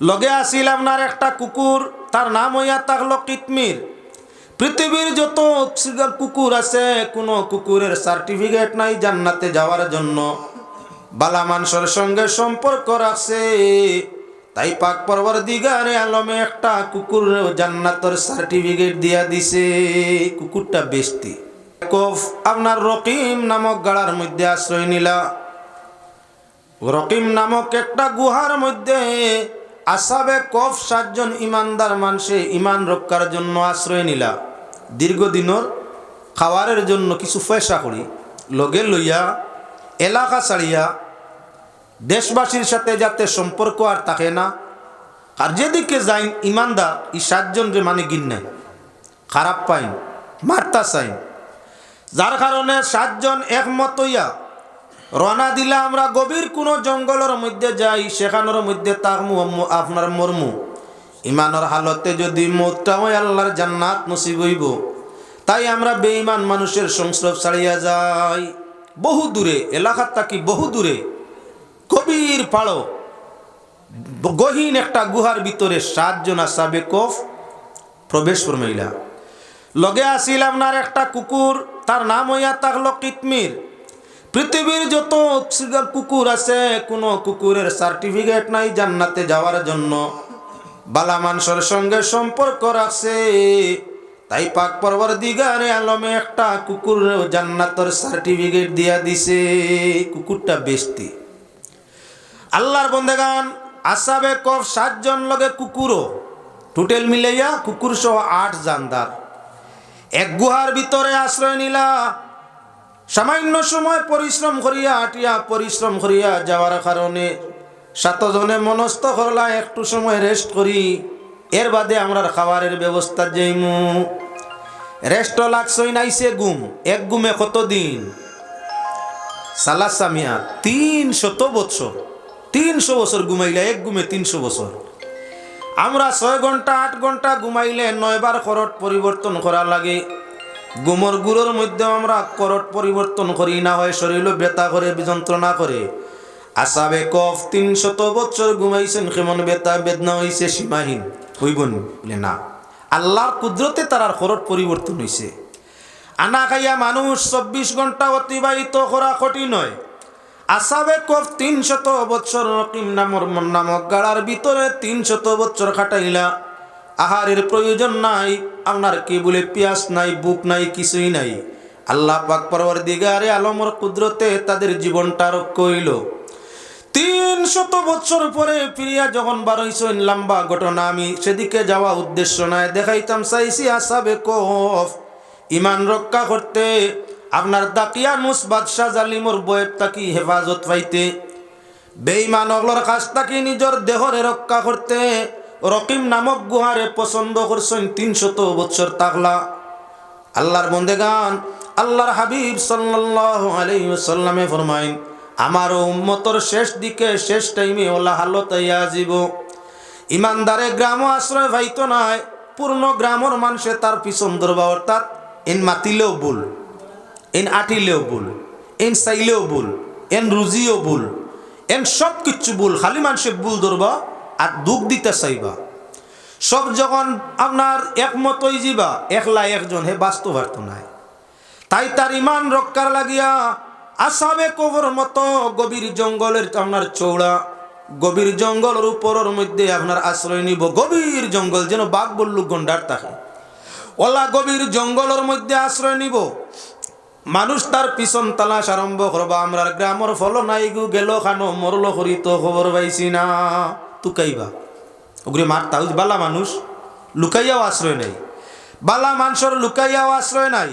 লগে আসিল আপনার একটা কুকুর, তার নাম হইয়া থাকল কিতমির। পৃথিবীর যত কুকুর আছে, কোনো কুকুরের সার্টিফিকেট নাই জান্নাতে যাওয়ার জন্য। বালা মানুষের সঙ্গে সম্পর্ক রাখছে। তাই পাক পর্বর দিগারে আলমে একটা কুকুর জান্নাতের সার্টিফিকেট দিয়া দিছে। কুকুরটা বেস্তি। কফ আপনার রকিম নামক গাড়ার মধ্যে আশ্রয় নিলা। রকিম নামক একটা গুহার মধ্যে আসাবে কফ সাতজন ইমানদার মানুষে ইমান রক্ষার জন্য আশ্রয় নিলা। দীর্ঘদিনের খাওয়ারের জন্য কিছু পয়সা করি। লগে লইয়া, এলাকা ছাড়িয়া, দেশবাসীর সাথে যাতে সম্পর্ক আর থাকে না। আর যেদিকে যাই ইমানদার, এই সাতজন যে মানে গিন নাই খারাপ পাইন মারতা চাইন যার কারণে সাতজন একমত হইয়া রওনা দিলে আমরা গভীর কোনো জঙ্গলের মধ্যে যাই, সেখানের মধ্যে তাকমু আপনার মর্মু। ইমানের হালতে যদি মতটা আল্লাহর জান্নাত নসিব হইব। তাই আমরা বেঈমান মানুষের সংস্রব ছাড়িয়া যাই। বহু দূরে এলাকার থাকি বহু দূরে। কবির পাড়ো, গহীন একটা গুহার ভিতরে সাতজন আসাবে কফ প্রবেশ ফরমাইলা। লগে আসিল আপনার একটা কুকুর, তার নাম হইয়া থাকল কিতমির। পৃথিবীর যত কুকুর আছে, কোনো কুকুরের সার্টিফিকেট নাই জান্নাতে যাওয়ার জন্য। বালা মানুষের সঙ্গে সম্পর্ক রাখছে। তাই পাক পর্বর দিগারে আলমে একটা কুকুর জান্নাতের সার্টিফিকেট দিয়া দিছে। কুকুরটা বেস্তি। আল্লাহর বন্দেগান, আসাবে কফ সাতজন লগে কুকুরও। টোটেল মিলাইয়া কুকুর সহ আট জানদার। এক গুহার ভিতরে আশ্রয় নিলা। সামান্য সময় পরিশ্রম করিয়া আটিয়া পরিশ্রম করিয়া যাওয়ার কারণে সাতজনে মনস্থ করলা, একটু সময় রেস্ট করি। এর বাদে আমরা খাবারের ব্যবস্থা যাইমু। রেস্ট লাগছই নাইছে গুম এক গুমে কতদিন? সালাসামিয়া তিন শত বছর। তিনশো বছর ঘুমাইলে, এক গুমে তিনশো বছর। আমরা ছয় ঘণ্টা, আট ঘণ্টা ঘুমাইলে নয়বার করট পরিবর্তন করা লাগে। গুমরগুলোর মধ্যে আমরা করট পরিবর্তন করি না হয় শরীর বেতা করে যন্ত্রণা করে। আসাবে কফ তিনশত বছর ঘুমাইছেন, কেমন বেতা বেদনা হইছে, সীমাহীন। হইবন, বলে না। আল্লাহর কুদরতে তার খরট পরিবর্তন হইছে। আনা খাইয়া মানুষ চব্বিশ ঘণ্টা অতিবাহিত করা কঠিন নয় আসাবে কফ তিনশত বছর নামর নামক গাড়ার ভিতরে তিনশত বছর খাটাইলা। আহারের প্রয়োজন নাই, আপনার কি বলে পিয়াস নাই, বুক নাই, কিছুই নাই। আল্লাহ পাক পরবর দিগারে আলমর কুদরতে তাদের জীবনটা রক্ষ হইল তিন শত বছর পরে ফিরিয়া যখন বারোইছেন লম্বা ঘটনা আমি সেদিকে যাওয়া উদ্দেশ্য নাই দেখাইতাম, চাইছি আসাবে কফ। ইমান রক্ষা করতে আপনার দাকিয়ানুস বাদশাহ জালিমর বয়েব তাকি হেফাজত পাইতে। বেইমান অগলর কাছ তাকি নিজের দেহরে রক্ষা করতে। রকিম নামক গুহারে পছন্দ করছেন তিনশত বছর তাকলা আল্লাহর বন্দেগান, আল্লাহর হাবিব সাল্লাল্লাহু আলাইহি সাল্লামে ফরমাইন আমার উম্মতর শেষ দিকে শেষ টাইমে ওলা হালত যাব ইমানদারে গ্রাম আশ্রয় ভাইত নাই, পূর্ণ গ্রামর মানুষে তার পিছন ধরবা অর্থাৎ এন মাতিলেও ভুল, এন আটিলেও ভুল, এন চাইলেও ভুল, এন রুজিও ভুল, এন সব কিচ্ছু ভুল, খালি মানুষে ভুল ধরবা আর দুঃখ দিতে চাইবা। সব যখন আপনার একমত হয়ে যাবা একলা একজন হে বাস্তবার্থ নাই। তাই তার ইমান রক্ষার লাগিয়া আসামে কবর মতো গভীর জঙ্গলের আপনার চৌড়া গভীর জঙ্গলের উপরের মধ্যে আপনার আশ্রয় নিব। গভীর জঙ্গল যেন বাঘ বল্লু গন্ডার থাকে। ওলা গভীর জঙ্গলের মধ্যে আশ্রয় নিব। মানুষ তার পিছন তালাশ আরম্ভ করবা। আমরা গ্রামর ফল নাই গেল খানো, মরল করি তো খবর পাইছি না। তুকাইবা। ওগুলি মার তাও বালা মানুষ, লুকাইয়াও আশ্রয় নাই। বালা মানুষের লুকাইয়াও আশ্রয় নাই।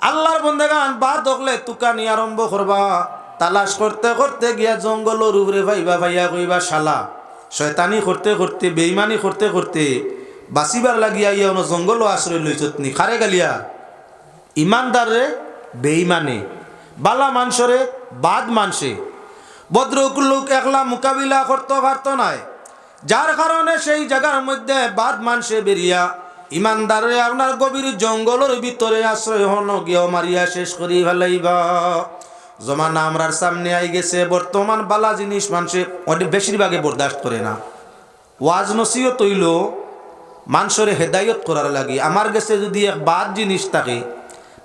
আল্লাহর বন্দেগান বা দখলে তুকানি আরম্ভ করবা। তালাশ করতে করতে গিয়া জঙ্গলের উপরে ভাইবা, ভাইয়া কইবা, শালা, শয়তানি করতে করতে বেইমানি করতে করতে বাঁচিবার লাগিয়া ইয়া অন্য জঙ্গলও আশ্রয় লইছত নি খারে গালিয়া? ইমানদারে বেইমানে বালা মানসরে বাদ মানসে ভদ্রক লোক একলা মোকাবিলা করতে পারত নাই। যার কারণে সেই জায়গার মধ্যে বাদ মানসে বেরিয়া ইমানদারে আপনার গভীর জঙ্গলের ভিতরে আশ্রয় হন, গিয়ে মারিয়া শেষ করি ফেলাইবা। জমানা আমরার সামনে আই গেছে, বর্তমান বালা জিনিস মানুষে অনেক বেশিরভাগে বরদাস্ত করে না। ওয়াজ নসিও তৈল মানুষের হেদায়ত করার লাগে। আমার কাছে যদি এক বাদ জিনিস থাকে,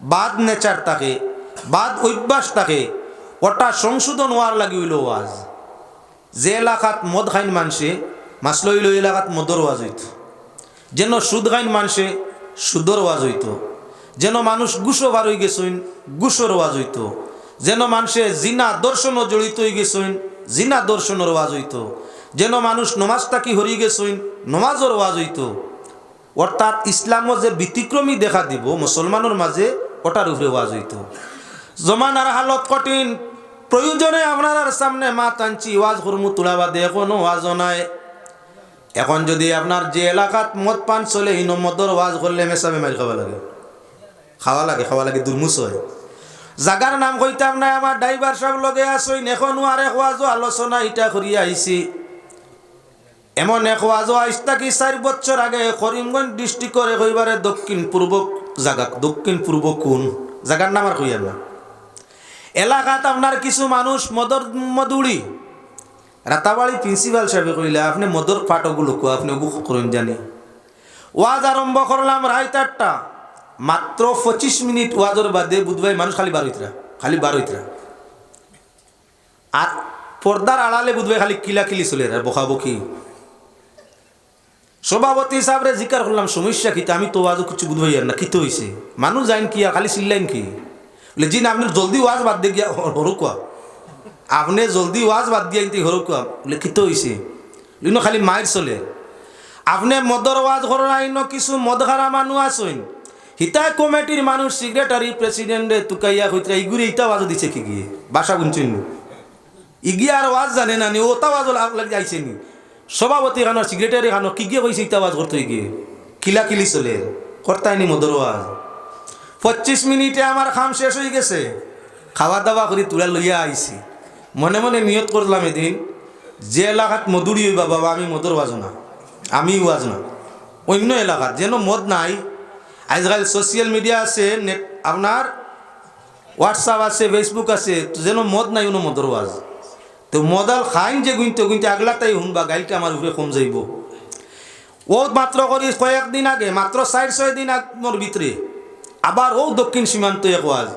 বাদ নেচার থাকে, বাদ অভ্যাস থাকে ওটা সংশোধন হওয়ার লাগে হইল ওয়াজ যে এলাকাত মদ খাইন মানসে মাছ লইল এলাকাত মদর ওয়াজ হইত। যেন সুদ খাইন মানুষে সুদর ওয়াজ হইত। যেন মানুষ গুসো বার হয়ে গেছেন গুসর ওয়াজ হইত। যেন মানুষে জিনা দর্শনও জড়িত হয়ে গেছেন জিনা দর্শনের ওয়াজ হইত। যেন মানুষ নমাজ তাকি হরিয়ে গেছেন নমাজর ওয়াজ হইত। অর্থাৎ ইসলামও যে ব্যতিক্রমী দেখা দিব, মুসলমানের মাঝে ওটার উপরে ওয়াজ হইত। জমানার হালত কঠিন প্রয়োজনে আপনার সামনে মা টানছি ওয়াজ করমু তোলা বাদে এখনও ওয়াজও নাই। এখন যদি আপনার যে এলাকাত মদ পান চলে, ইনো মদর ওয়াজ করলে মেসামে মারি খাওয়া লাগে। খাওয়া লাগে খাওয়া লাগে দুর্মুস হয়। জাগার নাম কইতাম না, আমার ড্রাইভার সব লগে আসইন এখনও আর এক ওয়াজও আলোচনা ইটা করিয়া আইছি। এমন এক ওয়াজও আইসতা কি চার বছর আগে করিমগঞ্জ ডিস্ট্রিক্টর কইবারে দক্ষিণ পূর্ব জাগা দক্ষিণ পূর্ব কোন জাগার নাম আর কইয়ার না। এলাকাত আপনার কিছু মানুষ মদর মদুড়ি রাতাবাড়ি প্রিন্সিপাল সাহেব কইলে, আপনি মদর ফাটকগুলো কো আপনি বুক করুন জানি। ওয়াজ আরম্ভ করলাম রায় আটটা মাত্র পঁচিশ মিনিট ওয়াজর বাদে বুধবাই মানুষ খালি বার হইতরা খালি বার হইতরা আর পর্দার আড়ালে বুধবাই খালি কিলা কিলি চলে আর বকাবকি। সভাপতি হিসাবে জিকার করলাম সমস্যা কি? আমি তো ওয়াজও কিছু বুধবাই আর না কিতো হয়েছে মানুষ যাইন কি, খালি চিল্লাইন কি? বলে, জি আপনি জলদি ওয়াজ বাদ দিয়ে গিয়া হরু আপনি জলদি ওয়াজ বাদ দিয়ে কিন্তু হরু কোয়া বলে কিতো হয়েছে লিন খালি মায়ের চলে। আপনি মদর ওয়াজ করার আইন কিছু মদ খারা মানুষ আসইন হিতাই কমিটির মানুষ সেক্রেটারি প্রেসিডেন্টে তুকাইয়া কইতরা ইগুরি ইটা ওয়াজ দিছে কি গিয়ে? বাসা গুনছেন ইগিয়া আর ওয়াজ জানে না নি? ওটা ওয়াজ লাগি আইছে নি? সভাপতি খানো সেক্রেটারি খানো কি গিয়ে কইছে ইটা ওয়াজ করতে গিয়ে? কিলা কিলি চলে। করতাই নি মদর ওয়াজ। পঁচিশ মিনিটে আমার খাম শেষ হয়ে গেছে। খাওয়া দাওয়া করে তুলা লইয়া আইছি। মনে মনে নিয়ত করলাম এদিন, যে এলাকাত মধুরি হইবা বাবা, আমি মদর ওয়াজ না। আমি ওয়াজ না। অন্য এলাকাত, যেন মদ নাই। আজকাল সোশ্যাল মিডিয়া আছে নেট আপনার হোয়াটসঅ্যাপ আছে ফেসবুক আছে, তো যেন মদ নাই কোনো মদর ওয়াজ তো মদাল খাইন যে গুনতে গুনতে আগলাটাই শুনবা গাড়িটা আমার উপরে কম যাইব। ও মাত্র করি কয়েকদিন আগে, মাত্র চার ছয় দিন আগর ভিতরে। আবার ও দক্ষিণ সীমান্ত ওয়াজ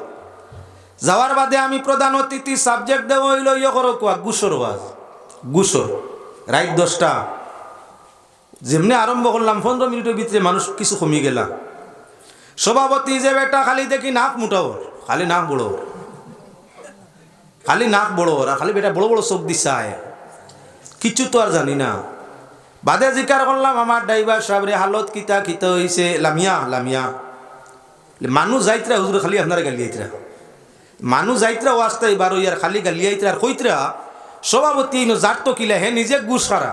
যাওয়ার বাদে আমি প্রধান অতিথি সাবজেক্ট দেবো হইল ইয়ে করো কোয়া গুসর ওয়াজ গুসর রাইট দশটা যেমনি আরম্ভ করলাম পনেরো মিনিটের ভিতরে মানুষ কিছু কমি গেলাম সভাপতি যে বেটা খালি দেখি নাক মুটাও খালি নাক বড় খালি নাক বড় আর খালি বেটা বড় বড় চোখ দিছায় কিছু তো আর জানি না। বাদে জিকার করলাম আমার ড্রাইভার সাহেবরে হালত কিতা কিতা হয়েছে লামিয়া লামিয়া। মানুষ যাইতরা, হুজুর খালি আপনারা গালি আইতরা মানুষ যাইতরা ওয়াস্তা এবার ইয়ার খালি গালি আইতরা আর কইতরা, সভাপতি যার তো কিলা, হে নিজে গুস খারা।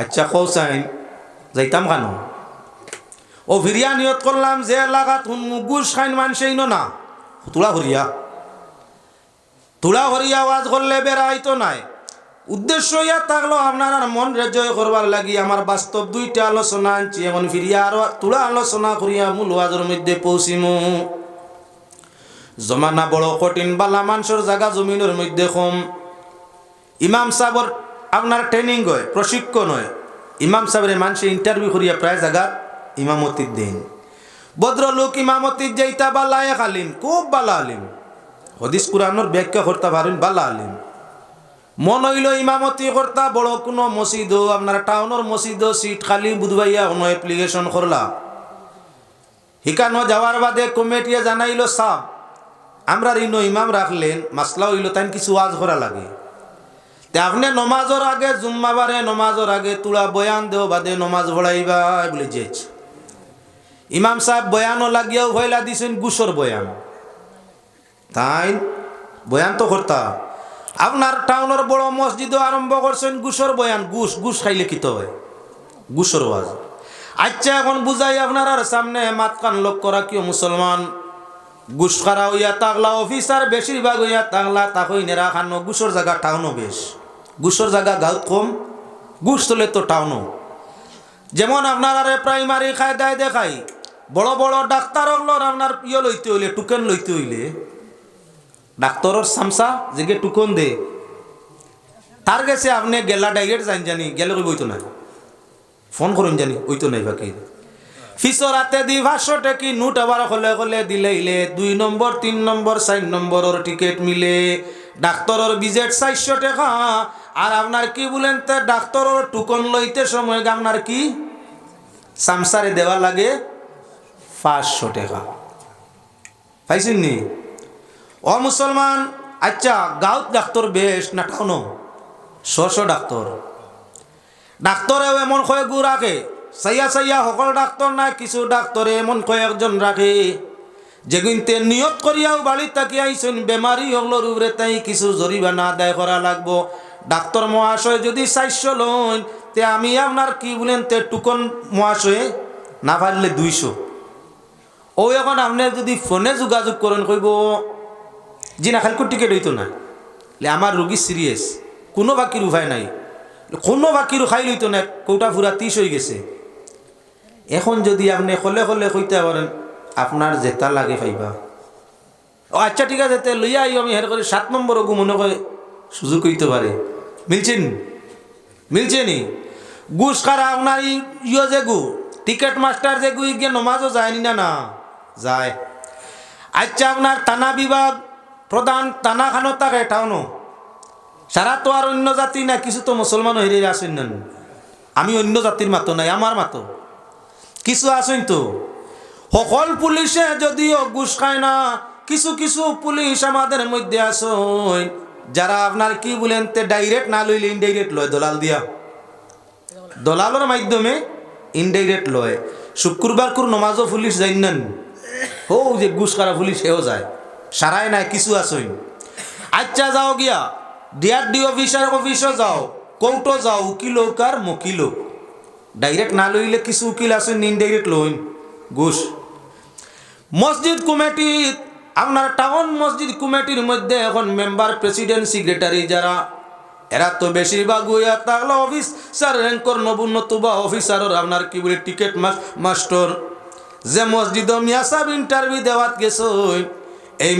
আচ্ছা কৌ চাইন যাইতাম কেন? ও ভিরিয়া নিয়ত করলাম যে এলাকাত গুস খাইন মানুষে ইনো না। তুলা হরিয়া তুলা হরিয়া ওয়াজ করলে বেড়াইতো নাই। উদ্দেশ্য ইয়া থাকল আপনার মন রে জয় করবার লাগি। আমার বাস্তব দুইটা আলোচনা আনছি। এখন ফিরিয়া আরও তুলা আলোচনা করিয়া মূল ওয়াজের মধ্যে পৌঁছিমু। জমানা বড় কঠিন, বালা মানুষের জায়গা জমিনের মধ্যে কম। ইমাম সাহর আপনার ট্রেনিং হয়, প্রশিক্ষণ হয়। ইমাম সাহেবের মানুষে ইন্টারভিউ করিয়া প্রায় জায়গা ইমামতির দিন। ভদ্রলোক ইমামতির যেইটা বালা এক আলিম, খুব বালা আলিম। হদিস কুরানোর ব্যাখ্যা করতে পারেন, বালা আলিম। মন হইল ইমামতি কর্তা বড় কোনো মসজিদ আপনার টাউনের মসজিদ সিট খালি বুধবাইয়া কোনো অ্যাপ্লিকেশন করলা হিকানো যাওয়ার বাদে কমিটিয়ে জানাইল সাপ আমরা ঋণ ইমাম রাখলেন মাসলা হইল তাই কিছু ওয়াজ করা লাগে। তে আপনি নমাজর আগে জুম্মাবারে নমাজর আগে তুলা বয়ান দেও, বাদে নমাজ ভরাইবা বলে যেছ ইমাম সাহেব বয়ানও লাগিয়াও ভয়লা দিছেন গুসর বয়ান। তাই বয়ান তো করতা আপনার টাউনের বড় মসজিদও আরম্ভ করছেন গুসর বয়ান। গুস গুস খাইলে কিতো হয় গুসর ওয়াজ। আচ্ছা এখন বুঝাই আপনার আর সামনে মাত কান লোক করা কিও মুসলমান। গুস খারা হইয়া তাগলা, অফিসার বেশিরভাগ হইয়া তাগলা তাকই নেরা খানো গুসর জায়গা টাউনও বেশ। গুসর জায়গা গাঁত কম, গুস তোলে তো টাউনও। যেমন আপনার আরে প্রাইমারি খায় দেয় দেখাই, বড় বড় ডাক্তার হলোর আপনার ইয়ে লইতে হইলে, টুকেন লইতে হইলে ডাক্তরের সামসা যেগে টুকন দে। তার কাছে আপনি গেলা ডাইরেক্ট জানি জানি, গেলে কই বইতো না ফোন করুন জানি ওইতো নাই বাকি। ফিসরাতে দি ভাষ্য টেকি, নোট আবার হলে হলে দিলে ইলে। দুই নম্বর তিন নম্বর চার নম্বরের টিকিট মিলে। ডাক্তরের বিজেট চারশো টাকা। আর আপনার কি বলেন তে ডাক্তরের টুকন লইতে সময় আপনার কি? সামসারে দেওয়া লাগে পাঁচশো টাকা। পাইছেন নি? ও মুসলমান আচ্ছা গাঁত ডাক্তর বেশ না টাউনো শশ ডাক্তর ডাক্তরেও এমন কয়েকগু রাখে সাইয়া সাইয়া সকল ডাক্তর নাই, কিছু ডাক্তরে এমন কয়েকজন রাখে যেগুনতে নিয়ত করিয়াও বাড়ি তাকি আইসেন বেমারি হগলোর উপরে তাই কিছু জরিমানা আদায় করা লাগবো। ডাক্তর মহাশয় যদি চারশো লন তে আমি আপনার কি বলেন তে টুকন মহাশয়ে না পারলে দুইশো। ও এখন আপনি যদি ফোনে যোগাযোগ করেন কইব জি না খালি টিকেট হইতো না। আমার রোগী সিরিয়াস কোনো বাকির উপায় নাই। কোনো বাকির খাই লইতো না কৌটা ফুরা তিস হয়ে গেছে। এখন যদি আপনি হলে হলে কইতে পারেন, আপনার জেতা লাগে পাইবা। ও আচ্ছা ঠিক আছে লইয়া আইও, আমি হের করে সাত নম্বর গু মনে করে সুযোগ কইতে পারে। মিলছেন? মিলছে নি গুস খারা আপনার ইয়ে যে গু, টিকেট মাস্টার যে গু গিয়ে নমাজও যায়নি না না? যায়। আচ্ছা আপনার থানা বিভাগ প্রধান থানা খানত থাকে টাউনো। সারা তো আর অন্য জাতি না কিছু তো মুসলমান হেরে আসেন না আমি অন্য জাতির মাতো নাই, আমার মাতো। কিছু আসেন তো। সকল পুলিশে যদিও ঘুষ খায় না, কিছু কিছু পুলিশ আমাদের মধ্যে আসেন। যারা আপনার কি বলেন তে ডাইরেক্ট না লইলে ইনডাইরেক্ট লয়, দলাল দিয়া। দলালের মাধ্যমে ইনডাইরেক্ট লয়। শুক্রবার কুর নমাজও পুলিশ যাই নেন। হো, যে ঘুষ খারা পুলিশ সেও যায়। সারাই নাই, কিছু আসইন আচ্ছা যাও গিয়া ডিআর ডি অফিসার অফিসও যাও, কৌটো যাও, উকিল হোক আর মকিল ডাইরেক্ট না লইলে কিছু উকিল আসেন ইনডাইরেক্ট লইন ঘুষ। মসজিদ কমিটিত, আপনার টাউন মসজিদ কমিটির মধ্যে এখন মেম্বার প্রেসিডেন্ট সেক্রেটারি যারা, এরা তো বেশিরভাগ হইয়া থাকলে র্যাঙ্কর নবুন্নত বা অফিসারের আপনার কি বলে টিকেট মাস্টার যে মসজিদ মিয়াসাব ইন্টারভিউ দেওয়াত গেছে এই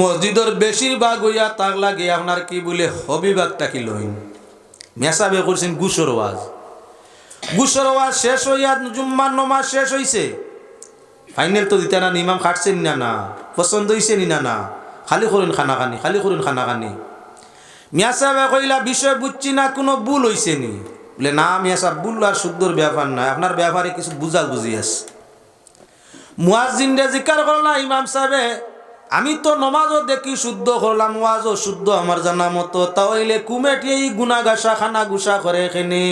মসজিদের বেশিরভাগ হইয়া তাক লাগে আপনার কি বলে হবিবাগটা কি লইন মিয়াসাবে করছেন গুসর ওয়াজ গুসর ওয়াজ শেষ হইয়া জুম্মার নমাজ শেষ হইছে। ফাইনাল তো দিতে না ইমাম খাটছেন না না, পছন্দ হয়েছে নি না না, খালি করুন খানা খানি খালি করুন খানা খানি মিয়া সাহেব কইলা, বিষয় বুঝছি না, কোনো ভুল হয়েছে নি? বলে, না মিয়া সাহেব ভুল আর শুদ্ধর ব্যাপার না, আপনার ব্যাপারে কিছু বুঝা বুঝি আছে। মুয়াজিনরে জিকার করলা, ইমাম সাহেবে আমি তো নমাজও দেখি শুদ্ধ করলাম, ওয়াজও শুদ্ধ আমার জানা মতো। তাহলে কুমেটি এই গুনা গাছা খানা গুসা করে এখানে।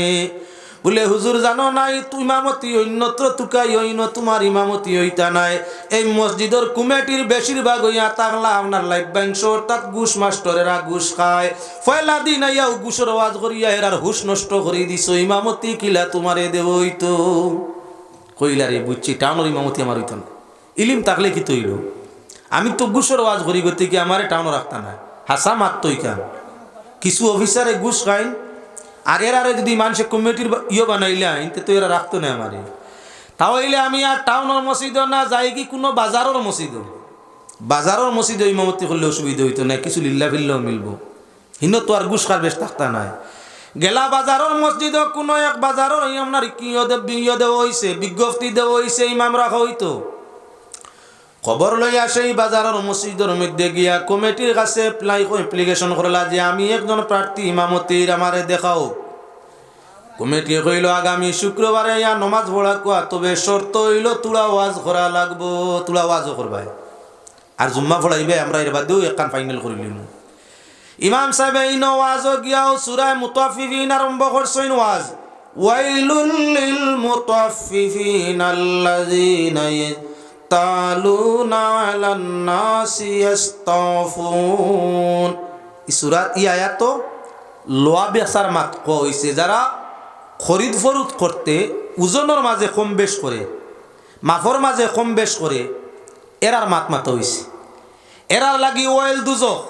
বলে, হুজুর, জানো নাই ইমামতি অন্যত্র তুকাই অন্য তোমার ইমামতি হইতা নাই। এই মসজিদের কুমেটির বেশিরভাগ হইয়া তাকলা আপনার লাইফ ব্যাংশ অর্থাৎ ঘুষ মাস্টরেরা ঘুষ খায়। পয়লা দিন আইয়াও ঘুষের ওয়াজ করিয়া এরার হুশ নষ্ট করে দিছ, ইমামতি কিলা তোমারে দেব হইতো? কইলা রে বুঝছি, টাউনের ইমামতি আমার হইতো না। ইলিম তাকলে কি তৈল? আমি তো ঘুষের ওয়াজ করি করতে কি আমারে টাউনও রাখতা না। হাসা মারতই কান? কিছু অফিসারে ঘুষ খাইন, আর এরারে যদি মানুষে কমিটির ইয়ে বানাইলে আইন, তো এরা রাখতো না আমারে। তাহলে আমি আর টাউনের মসজিদ না, যাই কি কোনো বাজারের মসজিদ বাজারের মসজিদ ইমামতি করলে অসুবিধা হইতো না, কিছু লিল্লা ফিল্লাও মিলবো। হিন তো আর খার বেশ থাকতা নাই। গেলা বাজারের মসজিদ কোনো এক বাজারের আপনার কি দেওয়া হয়েছে বিজ্ঞপ্তি দেওয়া হয়েছে ইমাম রাখা হইতো। খবর লইয়া সেই বাজারের মসজিদের মধ্যে গিয়া কমিটির কাছে এপ্লাই এপ্লিকেশন করলা যে আমি একজন প্রার্থী ইমামতির আমারে দেখাও। কমিটি কইল আগামী শুক্রবারে ইয়া নমাজ পড়া কোয়া তবে শর্ত হইল তুলা ওয়াজ করা লাগবো, তুলা ওয়াজও করবাই আর জুম্মা পড়াইবে আমরা এর বাদেও একান ফাইনাল করিলিম ইমাম সাহেব এই ওয়াজও গিয়াও সুরায় মুতাফিফিন আরম্ভ করছেন ওয়াজ ওয়াইলুল লিল মুতাফিফিন আল্লাযিনা বেচার মাত কইছে যারা খরিদ ফরুদ করতে ওজনের মাঝে কম বেশ করে, মাফর মাঝে কম বেশ করে, এরার মাত মাত হইছে। এরার লাগি ওয়েল দুজক,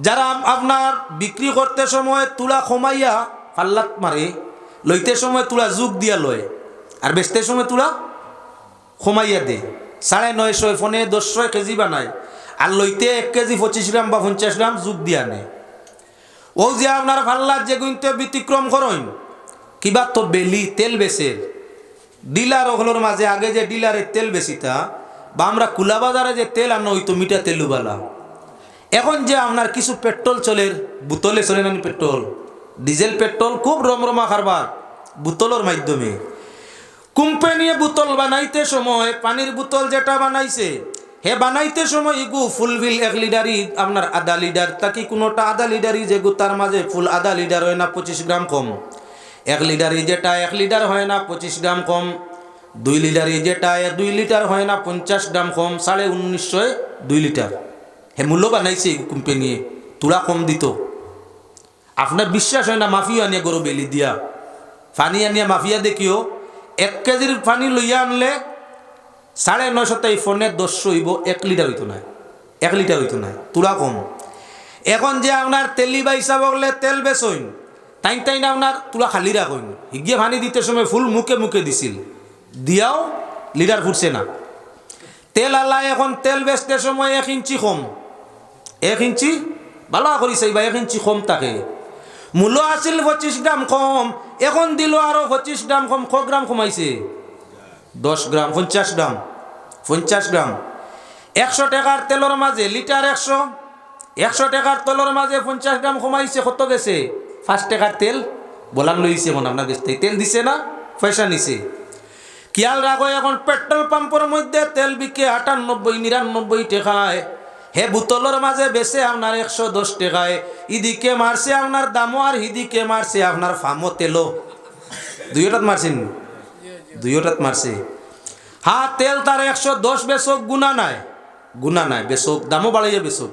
যারা আপনার বিক্রি করতে সময় তুলা কমাইয়া পাল্লাত মারে, লইতে সময় তুলা যুগ দিয়া লয়, আর বেচতে সময় তুলা কমাইয়া দে সাড়ে নয়শো ফোনে দশশো কেজি বানায়। আর লইতে এক কেজি পঁচিশ গ্রাম বা পঞ্চাশ গ্রাম যুগ দিয়া নেয়। ও যে আপনার যে গুনতে ব্যতিক্রম করইন কিবা তো বেলি তেল বেচের ডিলার ওগুলোর মাঝে আগে যে ডিলারের তেল বেচিতা, বা আমরা কুলা বাজারে যে তেল আনো, ওই তো মিঠা তেলুবালা। এখন যে আপনার কিছু পেট্রোল চলের বোতলে চলে না পেট্রোল? ডিজেল, পেট্রোল খুব রমরমা খারবার বোতলের মাধ্যমে। কোম্পানিয়ে বোতল বানাইতে সময়, পানির বোতল যেটা বানাইছে, হে বানাইতে সময় ইগু ফুলবিল এক লিডারই, আপনার আধা লিডার তাকি কোনোটা আধা লিডারই যে গু তার মাঝে ফুল আধা লিডার হয় না পঁচিশ গ্রাম কম? এক লিডারই যেটা এক লিটার হয় না পঁচিশ গ্রাম কম, দুই লিটারই যেটা দুই লিটার হয় না পঞ্চাশ গ্রাম কম, সাড়ে উনিশশো দুই লিটার। হে মূল্য বানাইছে কোম্পানিয়ে, তুলা কম দিত। আপনার বিশ্বাস হয় না মাফিয়া আনিয়া গরু বেলি দিয়া? ফানি আনিয়া মাফিয়া দেখিও এক কেজির পানি লইয়া আনলে সাড়ে নয়শো তাই ফোনে দশশো হইব, এক লিটার হইতো না, এক লিটার হইতো না, তুলা কম। এখন যে আপনার তেলি বা হিসাব হলে তেল বেচইন টাইম টাইম আপনার তুলা খালি রাখইন। হিগিয়ে পানি দিতে সময় ফুল মুখে মুখে দিছিল, দিয়াও লিটার ফুটছে না। তেল আল্লাহ এখন তেল বেচতে সময় এক ইঞ্চি কম, এক ইঞ্চি ভালো করিছে বা এক ইঞ্চি কম থাকে মূল্য আছিল পঁচিশ গ্রাম কম এখন দিল আরও পঁচিশ গ্রাম কম, ক গ্রাম কমাইছে? দশ গ্রাম, পঞ্চাশ গ্রাম পঞ্চাশ গ্রাম। একশো টাকার তেলের মাঝে লিটার একশো একশো টাকার তেলের মাঝে পঞ্চাশ গ্রাম কমাইছে, কত গেছে? পাঁচ টাকার তেল, বলার লইছে মনে আপনার থেকে। তেল দিছে না, পয়সা নিছে। খেয়াল রাখো, এখন পেট্রোল পাম্পের মধ্যে তেল বিকে আটানব্বই, নিরানব্বই টাকায়। হে বোতলের মাঝে বেছে আপনার একশো দশ টাকায়। ইদিকে মারছে আপনার দামও আর হিদিকে মারছে আপনার ফামো তেলো দুইটাত মারছেন? দুইটাত মারছে। হা, তেল তার একশো দশ বেচক গুণা নাই। গুণা নাই বেচক দামও বাড়াইয়া বেচক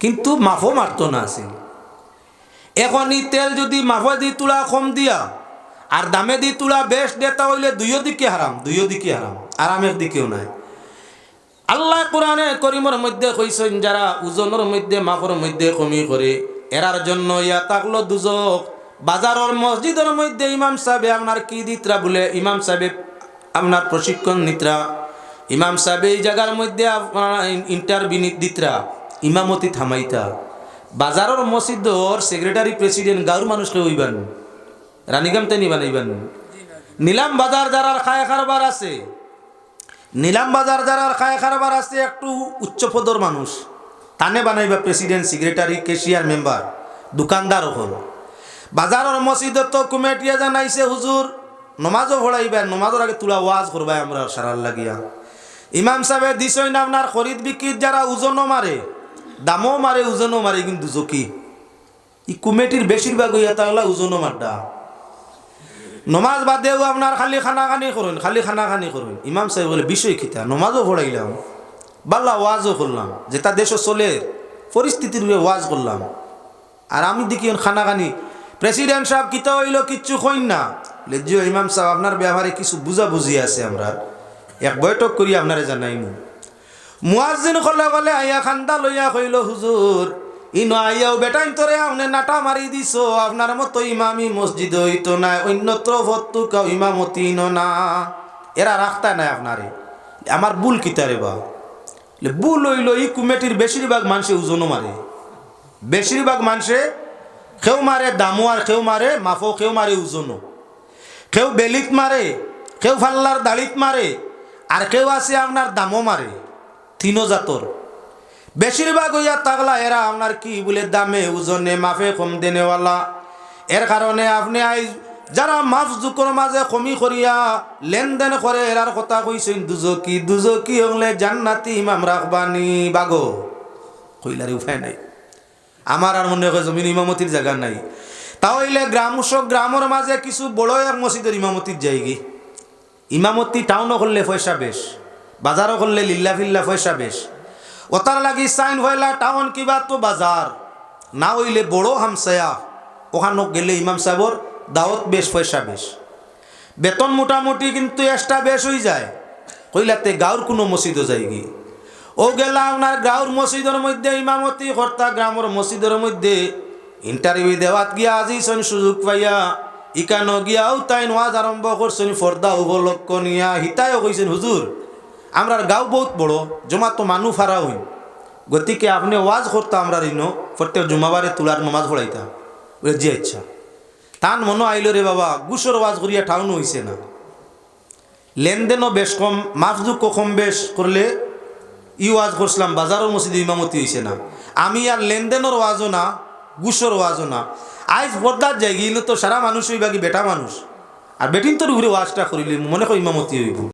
কিন্তু মাফও মারতো না আছে এখন ই তেল যদি মাফে দি তোলা কম দিয়া, আর দামে দি তুলা বেশ দেতা হইলে দুইও দিকে হারাম, দুইও দিকে হারাম, আরামের দিকেও নাই। আল্লাহ কোরআনে করিমর মধ্যে কইছেন, যারা ওজনের মধ্যে মাফর মধ্যে কমি করে, এরার জন্য ইয়া তাকলো দুজক। বাজারের মসজিদের মধ্যে ইমাম সাহেব আপনার কি দিতরা বলে? ইমাম সাহেব আপনার প্রশিক্ষণ নিতরা ইমাম সাহেব এই জায়গার মধ্যে আপনার ইন্টারভিউ দিতরা। ইমামতি থামাইতা। বাজারের মসজিদর সেক্রেটারি প্রেসিডেন্ট গাঁর মানুষকে হইবেন। রানীগাম তাই নিবান নিলাম বাজার যারার খায় কারবার আছে নিলাম বাজার যারার খায় কারবার আছে, একটু উচ্চ পদর মানুষ। তানে বানাইবা প্রেসিডেন্ট সেক্রেটারি কেশিয়ার মেম্বার দোকানদার হল। বাজারের মসজিদত তো কুমেটিয়া জানাইছে, হুজুর, নমাজও ভরাইবা নমাজের আগে তুলা ওয়াজ করবাই আমরা সারার লাগিয়া। ইমাম সাহেব দিছই না আপনার খরিদ বিক্রির যারা ওজনও মারে, দামও মারে, ওজনও মারে, কিন্তু জকি। ই কমিটির বেশিরভাগ হইয়া তাহলে ওজনও মারডা। নমাজ বাদেও আপনার খালি খানা খানি করুন, খালি খানা খানি করুন। ইমাম সাহেব বলে, বিষয় খিতা নমাজও পড়াইলাম, বাল্লা ওয়াজও করলাম যেটা দেশও চলে, পরিস্থিতির উপরে ওয়াজ করলাম। আর আমি দেখি খানা খানি প্রেসিডেন্ট সাহেব কিতা হইল কিচ্ছু কইন না। লেজিও ইমাম সাহেব, আপনার ব্যবহারে কিছু বুঝা বুঝি আছে আমরা। এক বৈঠক করি, আপনারে জানাইমু। মুয়াজ্জিন কলে কলে আইয়া খান্দা লইয়া কইল, হুজুর ইনো আইয়াও বেটাইন তোরে, আপনি নাটা মারি দিছ। আপনার মতো ইমামি মসজিদ হইতো না, অন্যত্র ভত্তু কাউ ইমামতি ইনো না। এরা রাখতা নাই আপনারে। আমার বুল কিতারে বা? বুল হইল ই কুমেটির বেশিরভাগ মানুষে ওজনও মারে। বেশিরভাগ মানুষে কেউ মারে দামো আর কেউ মারে মাফো কেউ মারে ওজনও। কেউ বেলিত মারে, কেউ ফাল্লার দাড়িত মারে, আর কেউ আছে আপনার দামও মারে। তিনো জাতর। বেশিরভাগ হইয়া তাগলা, এরা আপনার কি বলে দামে ওজনে মাফে কম দেনেওয়ালা। এর কারণে আপনি আই যারা মাফ জুকর মাঝে কমি করিয়া লেনদেন করে, এরার কথা কইছেন, দুজকি দুজকি হলে জান্নাতি ইমাম রাখবানি, বাগো। কইলারে, উপায় নাই। আমার আর মনে হয় জমিন ইমামতির জায়গা নাই। তাহলে গ্রাম উৎসব, গ্রামের মাঝে কিছু বড় এক মসজিদের ইমামতির জায়গি। ইমামতি টাউনও করলে পয়সা বেশ, বাজারও করলে লিল্লা ফিল্লা পয়সা বেশ। ওতার লাগি সাইন হইলা টাউন কিবা তো বাজার। না হইলে বড় হামসায়া। ওখানো গেলে ইমাম সাহেবর দাওয়াত বেশ, পয়সা বেশ। বেতন মোটামুটি কিন্তু এক্সট্রা বেশ হয়ে যায়। কইলাতে গাঁর কোনো মসজিদও যায়গি ও গেলা আপনার গাঁর মসজিদের মধ্যে, ইমামতি কর্তা গ্রামের মসজিদের মধ্যে ইন্টারভিউ দেওয়াত গিয়া আজি সন সুযোগ পাইয়া, ইকানো গিয়াও তাই নোয়াজ আরম্ভ করছেন ফর্দা উপলক্ষ নিয়া, হিতায়ও কইছেন, হুজুর আমরার গাঁও বহুত বড় জমা তো মানুষ ফারা হই। গতিকে আপনি ওয়াজ করতো আমরা ঋণ প্রত্যেক জুমাবারে তুলার নমাজ পড়াইতাম বলে যে ইচ্ছা। তান মনে আইল রে বাবা, গুসর ওয়াজ করিয়া ঠাউন হইছে না। লেনদেনও বেশ কম মাফজুক কম বেশ করলে ই ওয়াজ করছিলাম বাজারের মসজিদে ইমামতি হইছে না। আমি আর লেনদেনের ওয়াজও না, গুসর ওয়াজও না। আইজ বদলার যাই গিয়ে তো সারা মানুষ হইবা কি বেটা মানুষ। আর বেটিন তোর ঘুরে ওয়াজটা করিলে, মনে করি ইমামতি হইব।